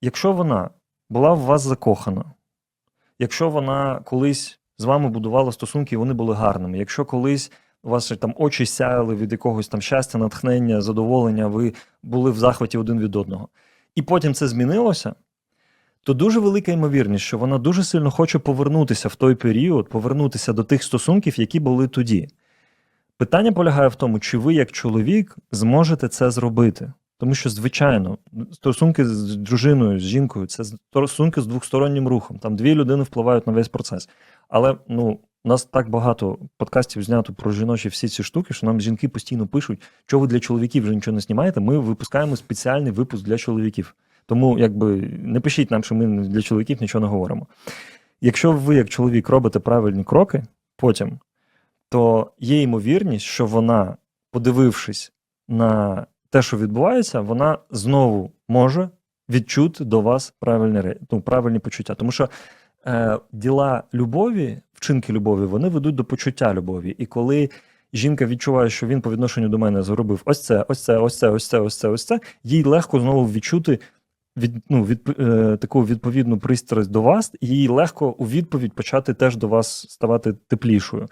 якщо вона була в вас закохана, якщо вона колись з вами будувала стосунки, і вони були гарними, якщо колись у вас там очі сяяли від якогось там щастя, натхнення, задоволення, ви були в захваті один від одного, і потім це змінилося, то дуже велика ймовірність, що вона дуже сильно хоче повернутися в той період, повернутися до тих стосунків, які були тоді. Питання полягає в тому, чи ви, як чоловік, зможете це зробити. Тому що, звичайно, стосунки з дружиною, з жінкою це стосунки з двостороннім рухом. Там дві людини впливають на весь процес. Але ну, у нас так багато подкастів знято про жіночі всі ці штуки, що нам жінки постійно пишуть, що ви для чоловіків вже нічого не знімаєте. Ми випускаємо спеціальний випуск для чоловіків. Тому якби не пишіть нам, що ми для чоловіків нічого не говоримо. Якщо ви, як чоловік, робите правильні кроки потім, то є ймовірність, що вона, подивившись на те, що відбувається, вона знову може відчути до вас правильні, ну, правильні почуття. Тому що е, діла любові, вчинки любові, вони ведуть до почуття любові. І коли жінка відчуває, що він по відношенню до мене зробив ось це, ось це, ось це, ось це, ось це, ось це, їй легко знову відчути від, ну, від, е, таку відповідну пристрасть до вас, і легко у відповідь почати теж до вас ставати теплішою.